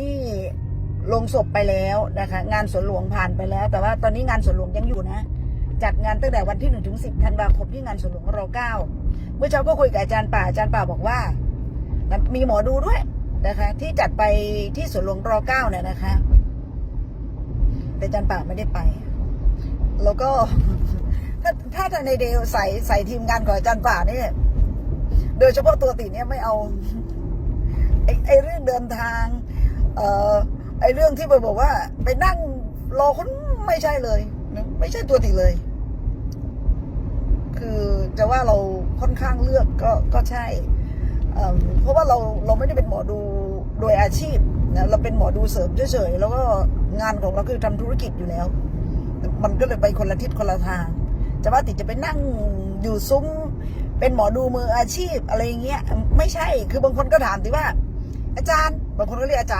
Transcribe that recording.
นี่ลงศพไปแล้วนะคะ งานสวนหลวงผ่านไปแล้ว แต่ว่าตอนนี้งานสวนหลวงยังอยู่นะจัดงานตั้งแต่วันที่หนึ่งถึงสิบธันวาคมที่งานสวนหลวงรเก้าเมื่อเช้าก็คุยกับอาจารย์ป่าอาจารย์ป่าบอกว่า มีหมอดูด้วยนะคะ ที่จัดไปที่สวนหลวงรอเก้าเนี่ยนะคะ แต่อาจารย์ป่าไม่ได้ไป แล้วก็ถ้าถ้าทนายเดลใส่ใส่ทีมงานของอาจารย์ป่าเนี่ยโดยเฉพาะตัวติเนี่ยไม่เอาไอไอ้เรื่องเดินทาง เอ่อไอเรื่องที่ไปบอกว่า ไปนั่งรอคนไม่ใช่เลยนะไม่ใช่ตัวติเลย คือจะว่าเราค่อนข้างเลือกก็ก็ใช่เเพราะว่าเราเราไม่ได้เป็นหมอดูโดยอาชีพนะเราเป็นหมอดูเสริมเฉยๆแล้วก็งานของเราคือทำธุรกิจอยู่แล้ว มันก็เลยไปคนละทิศคนละทาง จะว่าติดจะไปนั่งอยู่ซุ้มเป็นหมอดูมืออาชีพอะไรอย่างเงี้ยไม่ใช่คือบางคนก็ถามติว่า อาจารย์ บางคนก็เรียกอาจารย์